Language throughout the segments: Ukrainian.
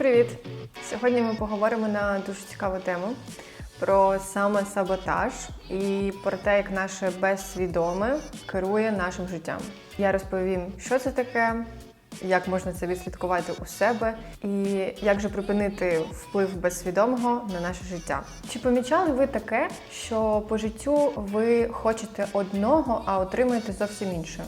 привіт! Сьогодні ми поговоримо на дуже цікаву тему про самосаботаж і про те, як наше безсвідоме керує нашим життям. Я розповім, що це таке, як можна це відслідкувати у себе, і як же припинити вплив безсвідомого на наше життя. Чи помічали ви таке, що по життю ви хочете одного, а отримуєте зовсім інше?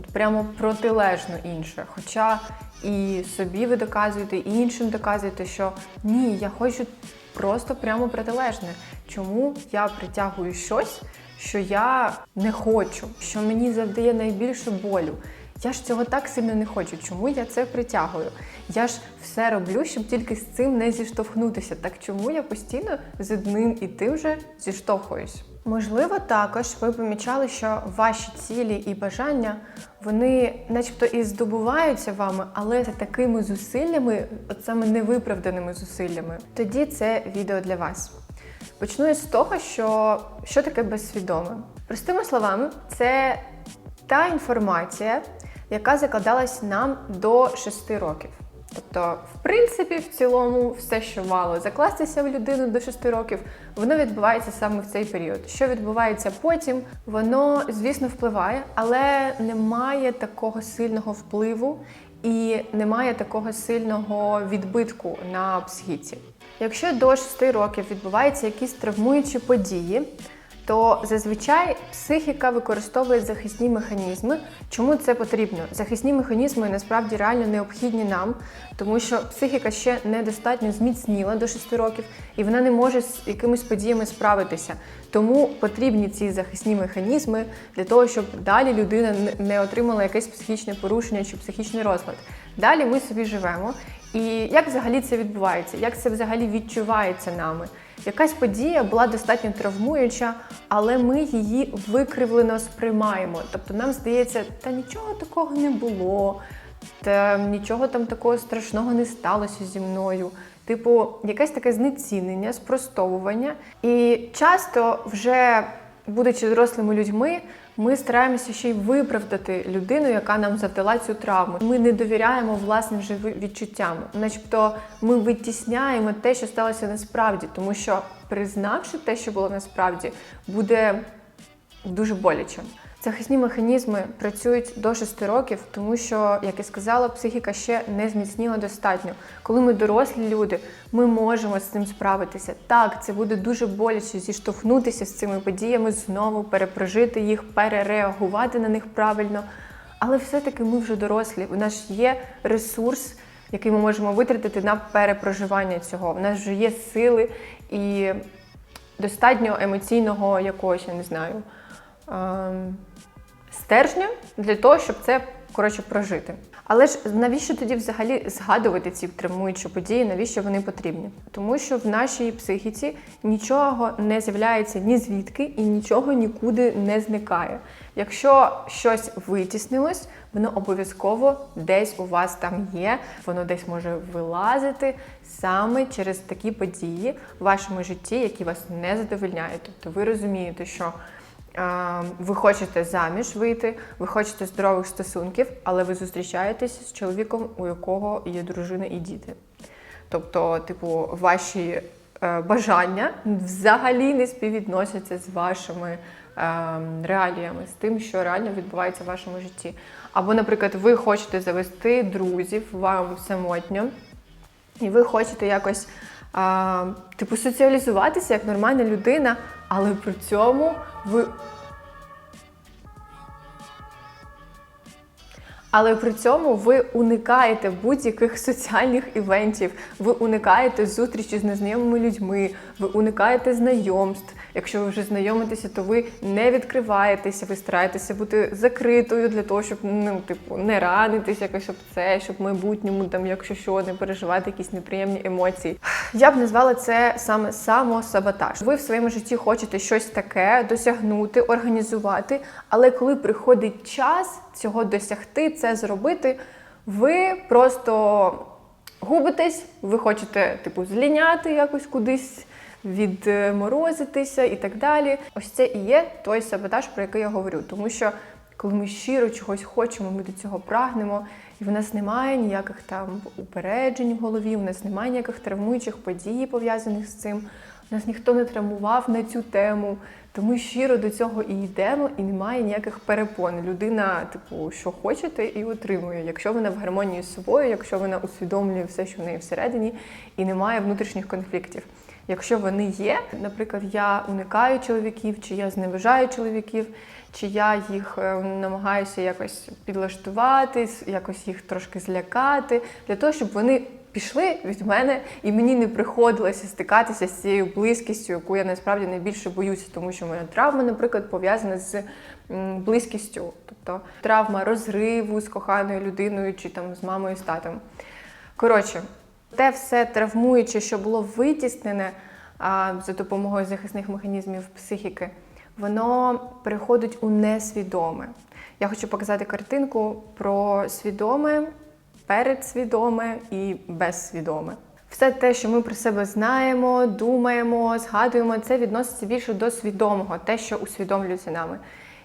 От прямо протилежно інше. Хоча і собі ви доказуєте, і іншим доказуєте, що ні, я хочу просто прямо протилежне. Чому я притягую щось, що я не хочу, що мені завдає найбільше болю? Я ж цього так сильно не хочу. Чому я це притягую? Я ж все роблю, щоб тільки з цим не зіштовхнутися. Так чому я постійно з одним і тим же зіштовхуюсь? Можливо, також ви помічали, що ваші цілі і бажання вони, начебто, і здобуваються вами, але це такими зусиллями, от саме невиправданими зусиллями. Тоді це відео для вас. Почну з того, що що таке безсвідоме. Простими словами, це та інформація, яка закладалась нам до 6 років. Тобто, в принципі, в цілому, все, що мало закластися в людину до 6 років, воно відбувається саме в цей період. Що відбувається потім, воно, звісно, впливає, але немає такого сильного впливу і немає такого сильного відбитку на психіці. Якщо до 6 років відбуваються якісь травмуючі події, то зазвичай психіка використовує захисні механізми. Чому це потрібно? Захисні механізми насправді реально необхідні нам, тому що психіка ще недостатньо зміцніла до 6 років, і вона не може з якимись подіями справитися. Тому потрібні ці захисні механізми для того, щоб далі людина не отримала якесь психічне порушення чи психічний розлад. Далі ми собі живемо. І як взагалі це відбувається? Як це взагалі відчувається нами? Якась подія була достатньо травмуюча, але ми її викривлено сприймаємо. Тобто нам здається, та нічого такого не було, та нічого там такого страшного не сталося зі мною. Типу, якесь таке знецінення, спростовування. І часто, вже будучи дорослими людьми, ми стараємося ще й виправдати людину, яка нам завдала цю травму. Ми не довіряємо власним же відчуттям, начебто ми витісняємо те, що сталося насправді, тому що признавши те, що було насправді, буде дуже боляче. Захисні механізми працюють до 6 років, тому що, як я сказала, психіка ще не зміцніла достатньо. Коли ми дорослі люди, ми можемо з цим справитися. Так, це буде дуже боляче зіштовхнутися з цими подіями, знову перепрожити їх, перереагувати на них правильно. Але все-таки ми вже дорослі. У нас є ресурс, який ми можемо витратити на перепроживання цього. У нас вже є сили і достатньо емоційного якогось, я не знаю. Ем, стержня для того, щоб це коротше прожити. Але ж навіщо тоді взагалі згадувати ці травмуючі події? Навіщо вони потрібні? Тому що в нашій психіці нічого не з'являється ні звідки і нічого нікуди не зникає. Якщо щось витіснилось, воно обов'язково десь у вас там є, воно десь може вилазити саме через такі події в вашому житті, які вас не задовольняють. Тобто ви розумієте, що ви хочете заміж вийти, ви хочете здорових стосунків, але ви зустрічаєтесь з чоловіком, у якого є дружина і діти. Тобто, типу, ваші е, бажання взагалі не співвідносяться з вашими е, реаліями, з тим, що реально відбувається в вашому житті. Або, наприклад, ви хочете завести друзів, вам самотньо, і ви хочете якось а, типу соціалізуватися як нормальна людина, але при цьому ви. Але при цьому ви уникаєте будь-яких соціальних івентів, ви уникаєте зустрічі з незнайомими людьми, ви уникаєте знайомств. Якщо ви вже знайомитеся, то ви не відкриваєтеся, ви стараєтеся бути закритою для того, щоб ну, типу, не ранитися, якось щоб це, щоб в майбутньому, там, якщо що, не переживати якісь неприємні емоції. Я б назвала це саме самосаботаж. Ви в своєму житті хочете щось таке досягнути, організувати, але коли приходить час цього досягти, це зробити, ви просто губитесь, ви хочете, типу, зліняти якось кудись відморозитися і так далі. Ось це і є той саботаж, про який я говорю. Тому що коли ми щиро чогось хочемо, ми до цього прагнемо, і в нас немає ніяких там упереджень в голові, у нас немає ніяких травмуючих подій пов'язаних з цим. Нас ніхто не травмував на цю тему, то ми щиро до цього і йдемо, і немає ніяких перепон. Людина, типу, що хочете, і отримує. Якщо вона в гармонії з собою, якщо вона усвідомлює все, що в неї всередині, і немає внутрішніх конфліктів. Якщо вони є, наприклад, я уникаю чоловіків, чи я зневажаю чоловіків, чи я їх е, намагаюся якось підлаштувати, якось їх трошки злякати, для того, щоб вони пішли від мене, і мені не приходилося стикатися з цією близькістю, яку я насправді найбільше боюся, тому що моя травма, наприклад, пов'язана з близькістю, тобто травма розриву з коханою людиною чи там з мамою з татом. Коротше, те все травмуюче, що було витіснене а, за допомогою захисних механізмів психіки, воно переходить у несвідоме. Я хочу показати картинку про свідоме, передсвідоме і безсвідоме. Все те, що ми про себе знаємо, думаємо, згадуємо, це відноситься більше до свідомого, те, що усвідомлюється нами.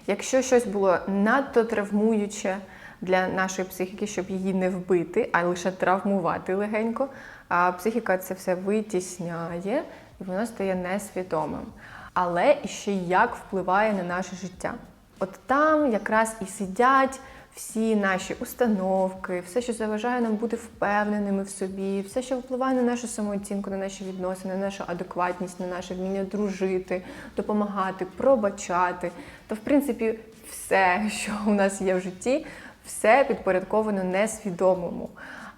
Якщо щось було надто травмуюче для нашої психіки, щоб її не вбити, а лише травмувати легенько, а психіка це все витісняє і воно стає несвідомим. Але ще як впливає на наше життя. От там якраз і сидять всі наші установки, все, що заважає нам бути впевненими в собі, все, що впливає на нашу самооцінку, на наші відносини, на нашу адекватність, на наше вміння дружити, допомагати, пробачати. То, в принципі, все, що у нас є в житті, все підпорядковано несвідомому.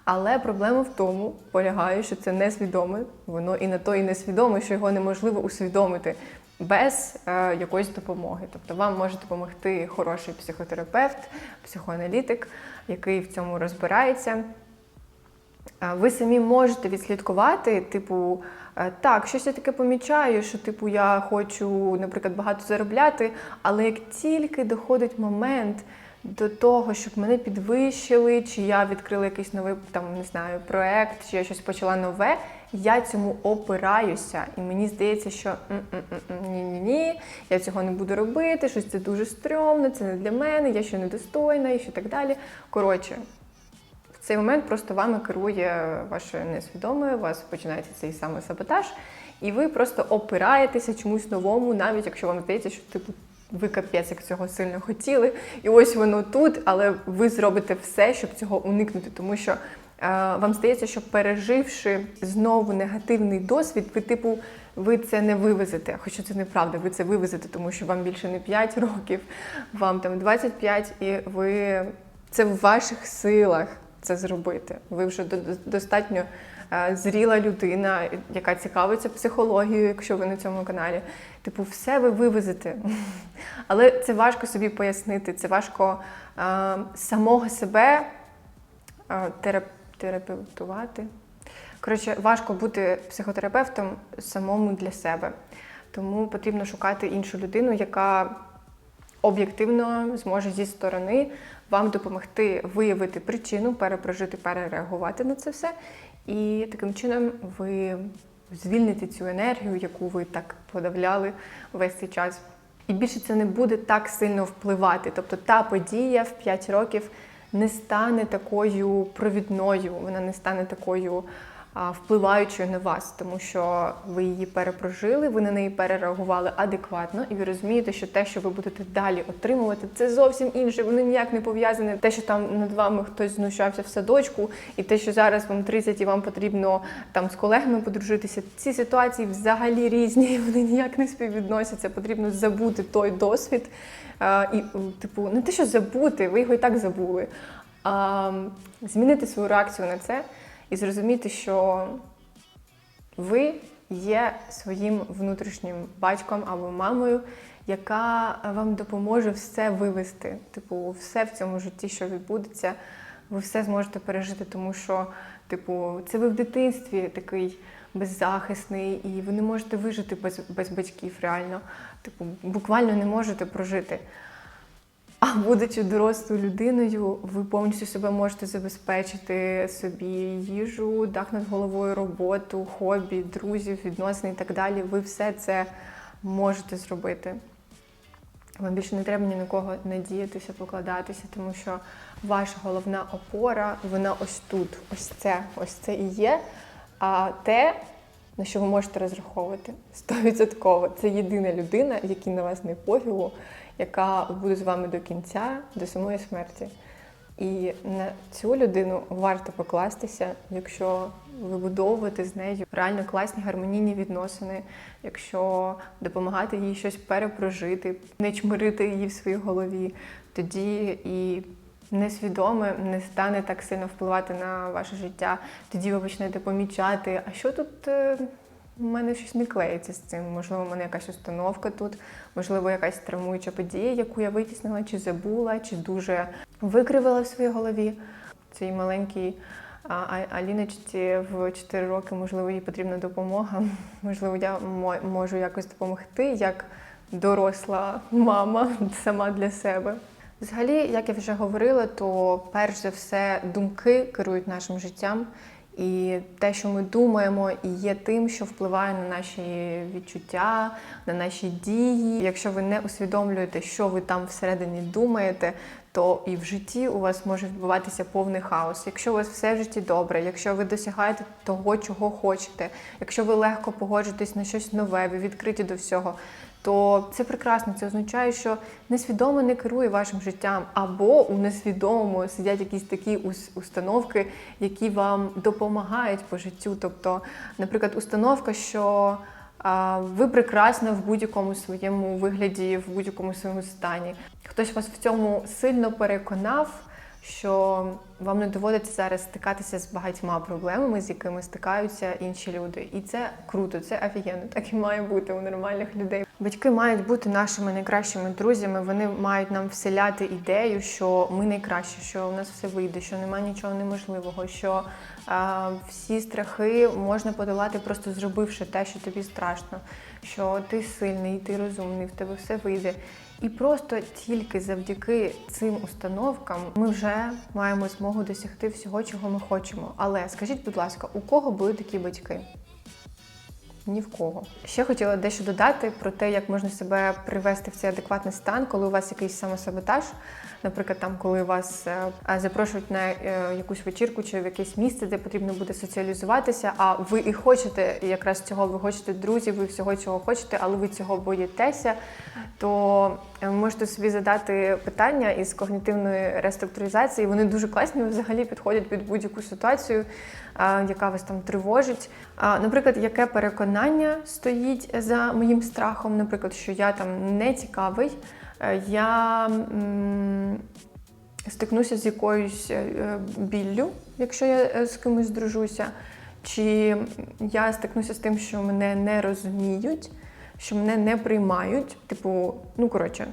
Але проблема в тому полягає, що це несвідоме, воно і на то і несвідоме, що його неможливо усвідомити без е, якоїсь допомоги. Тобто вам може допомогти хороший психотерапевт, психоаналітик, який в цьому розбирається. Е, Ви самі можете відслідкувати, типу, е, так, щось я таке помічаю, що типу я хочу, наприклад, багато заробляти, але як тільки доходить момент до того, щоб мене підвищили, чи я відкрила якийсь новий там не знаю проект, чи я щось почала нове, я цьому опираюся, і мені здається, що ні-ні ні, я цього не буду робити, щось це дуже стрьомно, це не для мене, я ще недостойна і що так далі. Коротше, в цей момент просто вами керує ваше несвідоме, у вас починається цей самий саботаж, і ви просто опираєтеся чомусь новому, навіть якщо вам здається, що типу ви капець, як цього сильно хотіли, і ось воно тут, але ви зробите все, щоб цього уникнути, тому що. Вам здається, що переживши знову негативний досвід, ви типу ви це не вивезете. Хоча це неправда, ви це вивезете, тому що вам більше не 5 років, вам там 25, і ви це в ваших силах це зробити. Ви вже достатньо зріла людина, яка цікавиться психологією, якщо ви на цьому каналі. Типу, все ви вивезете. Але це важко собі пояснити, це важко а, самого себе терапевтувати терапевтувати. Коротше, важко бути психотерапевтом самому для себе. Тому потрібно шукати іншу людину, яка об'єктивно зможе зі сторони вам допомогти виявити причину, перепрожити, перереагувати на це все. І таким чином ви звільните цю енергію, яку ви так подавляли весь цей час. І більше це не буде так сильно впливати. Тобто та подія в 5 років не стане такою провідною, вона не стане такою впливаючою на вас, тому що ви її перепрожили, ви на неї перереагували адекватно, і ви розумієте, що те, що ви будете далі отримувати, це зовсім інше. Воно ніяк не пов'язане. Те, що там над вами хтось знущався в садочку, і те, що зараз вам 30 і вам потрібно там з колегами подружитися. Ці ситуації взагалі різні, вони ніяк не співвідносяться. Потрібно забути той досвід. І, типу, не те, що забути, ви його і так забули, а змінити свою реакцію на це і зрозуміти, що ви є своїм внутрішнім батьком або мамою, яка вам допоможе все вивести. Типу, все в цьому житті, що відбудеться, ви все зможете пережити, тому що, типу, це ви в дитинстві такий беззахисний, і ви не можете вижити без без батьків реально. Типу, буквально не можете прожити. А будучи дорослою людиною, ви повністю себе можете забезпечити собі їжу, дах над головою, роботу, хобі, друзів, відносини і так далі. Ви все це можете зробити. Вам більше не треба ні на кого надіятися, покладатися, тому що ваша головна опора, вона ось тут, ось це, ось це і є. А те, на що ви можете розраховувати, стовідсотково, це єдина людина, якій на вас не пофігу, яка буде з вами до кінця, до самої смерті. І на цю людину варто покластися, якщо вибудовувати з нею реально класні гармонійні відносини, якщо допомагати їй щось перепрожити, не чмирити її в своїй голові, тоді і несвідоме не стане так сильно впливати на ваше життя. Тоді ви почнете помічати, а що тут. У мене щось не клеїться з цим. Можливо, у мене якась установка тут, можливо, якась травмуюча подія, яку я витіснила, чи забула, чи дуже викривила в своїй голові. Цій маленькій Аліночці в 4 роки, можливо, їй потрібна допомога. Можливо, я можу якось допомогти як доросла мама сама для себе. Взагалі, як я вже говорила, то перш за все думки керують нашим життям. І те, що ми думаємо, і є тим, що впливає на наші відчуття, на наші дії. Якщо ви не усвідомлюєте, що ви там всередині думаєте, то і в житті у вас може відбуватися повний хаос. Якщо у вас все в житті добре, якщо ви досягаєте того, чого хочете, якщо ви легко погоджуєтесь на щось нове, ви відкриті до всього, то це прекрасно. Це означає, що несвідомо не керує вашим життям, або у несвідомому сидять якісь такі установки, які вам допомагають по життю. Тобто, наприклад, установка, що ви прекрасна в будь-якому своєму вигляді, в будь-якому своєму стані. Хтось вас в цьому сильно переконав, що вам не доводиться зараз стикатися з багатьма проблемами, з якими стикаються інші люди. І це круто, це офігенно. Так і має бути у нормальних людей. Батьки мають бути нашими найкращими друзями. Вони мають нам вселяти ідею, що ми найкращі, що у нас все вийде, що немає нічого неможливого, що а, всі страхи можна подолати, просто зробивши те, що тобі страшно, що ти сильний, ти розумний, в тебе все вийде. І просто тільки завдяки цим установкам ми вже маємо змогу досягти всього, чого ми хочемо. Але скажіть, будь ласка, у кого були такі батьки? Ні в кого. Ще хотіла дещо додати про те, як можна себе привести в цей адекватний стан, коли у вас якийсь самосаботаж. Наприклад, там, коли вас е, е, запрошують на е, якусь вечірку чи в якесь місце, де потрібно буде соціалізуватися, а ви і хочете якраз цього, ви хочете друзів, ви всього цього хочете, але ви цього боїтеся, то можете собі задати питання із когнітивної реструктуризації. Вони дуже класні, взагалі підходять під будь-яку ситуацію, яка вас там тривожить. Наприклад, яке переконання стоїть за моїм страхом, наприклад, що я там не цікавий, е, я стикнуся з якоюсь е, е, біллю, якщо я з кимось дружуся, чи я стикнуся з тим, що мене не розуміють. Що мене не приймають, типу, ну коротше,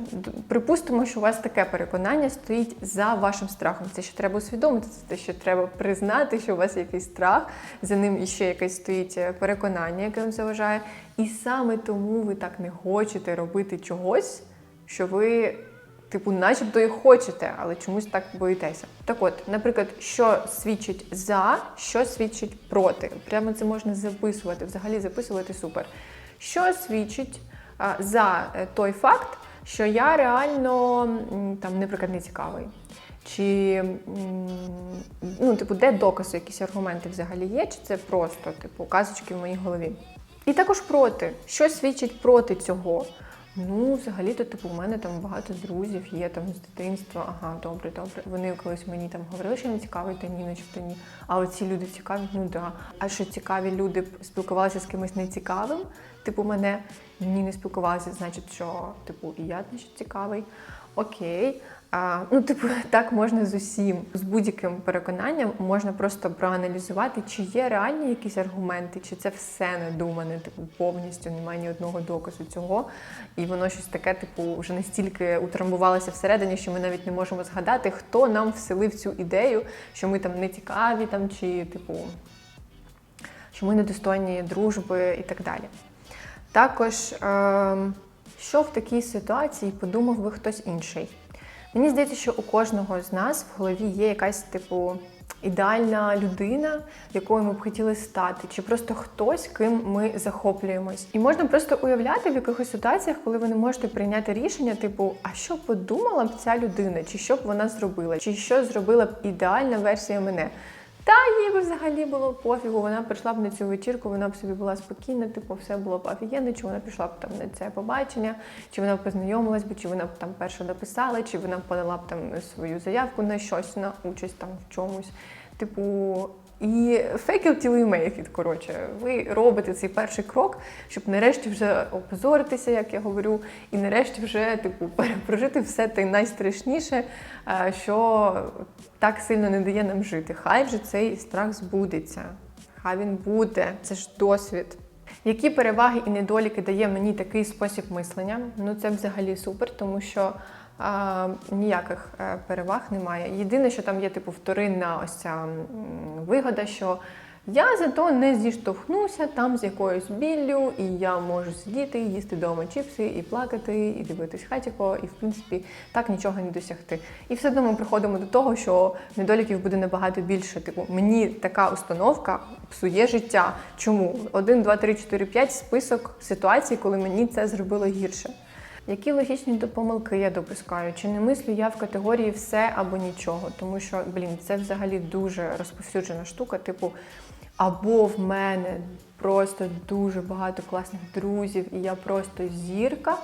припустимо, що у вас таке переконання стоїть за вашим страхом. Це ще треба усвідомити, це що треба признати, що у вас якийсь страх, за ним іще якесь стоїть е, переконання, яке вам заважає. І саме тому ви так не хочете робити чогось, що ви, типу, начебто і хочете, але чомусь так боїтеся. Так от, наприклад, що свідчить за, що свідчить проти. Прямо це можна записувати, взагалі записувати супер. Що свідчить за е, той факт, що я реально там, наприклад, не цікавий. Чи ну, типу, де докази, якісь аргументи взагалі є, чи це просто типу казочки в моїй голові? І також проти. Що свідчить проти цього? Ну, взагалі-то, типу, у мене там багато друзів є там з дитинства. Ага, добре, добре. Вони колись мені там говорили, що не цікавий, та ні, начебто ні. А оці люди цікаві, ну да. А що цікаві люди спілкувалися з кимось нецікавим? Типу, мене ні, не спілкувалися, значить, що типу, і я значить, цікавий. Окей. А, ну, типу, так можна з усім, з будь-яким переконанням можна просто проаналізувати, чи є реальні якісь аргументи, чи це все надумане, типу, повністю немає ні одного доказу цього. І воно щось таке, типу, вже настільки утрамбувалося всередині, що ми навіть не можемо згадати, хто нам вселив цю ідею, що ми там не цікаві, там, чи, типу, що ми недостойні дружби і так далі. Також, ем, що в такій ситуації подумав би хтось інший? Мені здається, що у кожного з нас в голові є якась типу ідеальна людина, якою ми б хотіли стати, чи просто хтось, ким ми захоплюємось. І можна просто уявляти в якихось ситуаціях, коли ви не можете прийняти рішення, типу, а що подумала б ця людина, чи що б вона зробила, чи що зробила б ідеальна версія мене. Та їй би взагалі було пофігу, вона прийшла б на цю вечірку, вона б собі була спокійна, типу, все було б офігенно, чи вона пішла б там на це побачення, чи вона б познайомилась би, чи вона б там перше написала, чи вона б подала б там свою заявку на щось, на участь там в чомусь. Типу, і fake it till you make it, коротше, ви робите цей перший крок, щоб нарешті вже опозоритися, як я говорю, і нарешті вже типу перепрожити все те найстрашніше, е, що так сильно не дає нам жити. Хай вже цей страх збудеться. Хай він буде, це ж досвід. Які переваги і недоліки дає мені такий спосіб мислення? Ну це взагалі супер, тому що а, ніяких е, переваг немає. Єдине, що там є типу вторинна ось ця вигода, що я зато не зіштовхнуся там з якоюсь біллю, і я можу сидіти, їсти вдома чіпси, і плакати, і дивитись хатіко, і в принципі так нічого не досягти. І все одно ми приходимо до того, що недоліків буде набагато більше. Типу, мені така установка псує життя. Чому? 1, 2, 3, 4, 5 список ситуацій, коли мені це зробило гірше. Які логічні помилки я допускаю? Чи не мислю я в категорії все або нічого? Тому що, блін, це взагалі дуже розповсюджена штука. Типу, або в мене просто дуже багато класних друзів, і я просто зірка,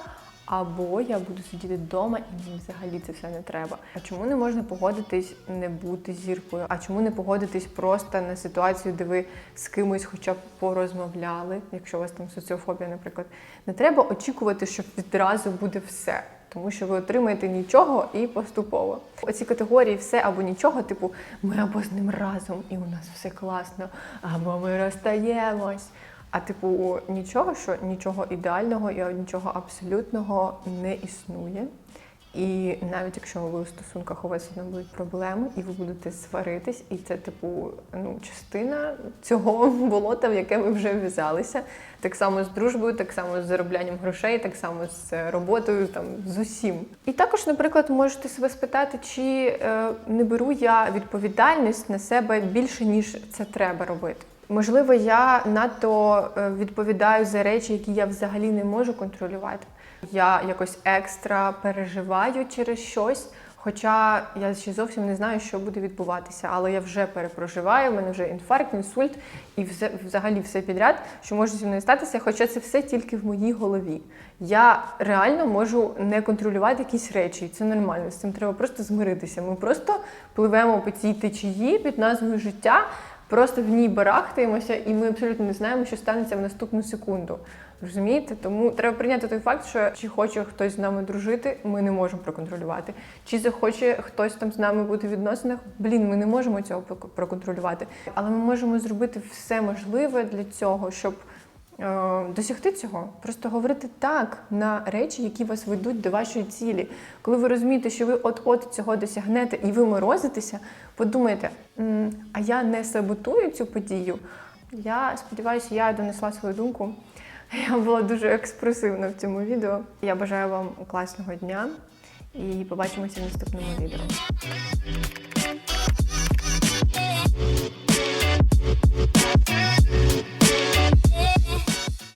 або я буду сидіти вдома і мені взагалі це все не треба. А чому не можна погодитись не бути зіркою? А чому не погодитись просто на ситуацію, де ви з кимось хоча б порозмовляли, якщо у вас там соціофобія, наприклад, не треба очікувати, що відразу буде все. Тому що ви отримаєте нічого і поступово. Оці категорії все або нічого, типу, ми або з ним разом, і у нас все класно, або ми розстаємось. А типу, нічого, що нічого ідеального і нічого абсолютного не існує. І навіть якщо ви у стосунках у вас одно будуть проблеми, і ви будете сваритись, і це, типу, ну, частина цього болота, в яке ви вже вв'язалися. Так само з дружбою, так само з зароблянням грошей, так само з роботою, там з усім. І також, наприклад, можете себе спитати, чи е, не беру я відповідальність на себе більше, ніж це треба робити. Можливо, я надто е, відповідаю за речі, які я взагалі не можу контролювати. Я якось екстра переживаю через щось, хоча я ще зовсім не знаю, що буде відбуватися, але я вже перепроживаю, в мене вже інфаркт, інсульт і взагалі все підряд, що може зі мною статися, хоча це все тільки в моїй голові. Я реально можу не контролювати якісь речі, і це нормально. З цим треба просто змиритися. Ми просто пливемо по цій течії під назвою життя. Просто в ній барахтаємося, і ми абсолютно не знаємо, що станеться в наступну секунду. Розумієте? Тому треба прийняти той факт, що чи хоче хтось з нами дружити, ми не можемо проконтролювати. Чи захоче хтось там з нами бути в відносинах, блін, ми не можемо цього проконтролювати. Але ми можемо зробити все можливе для цього, щоб е, досягти цього. Просто говорити так на речі, які вас ведуть до вашої цілі. Коли ви розумієте, що ви от-от цього досягнете і ви морозитеся, подумайте, «М, а я не саботую цю подію. Я сподіваюся, я донесла свою думку. Я була дуже експресивна в цьому відео. Я бажаю вам класного дня і побачимося в наступному відео.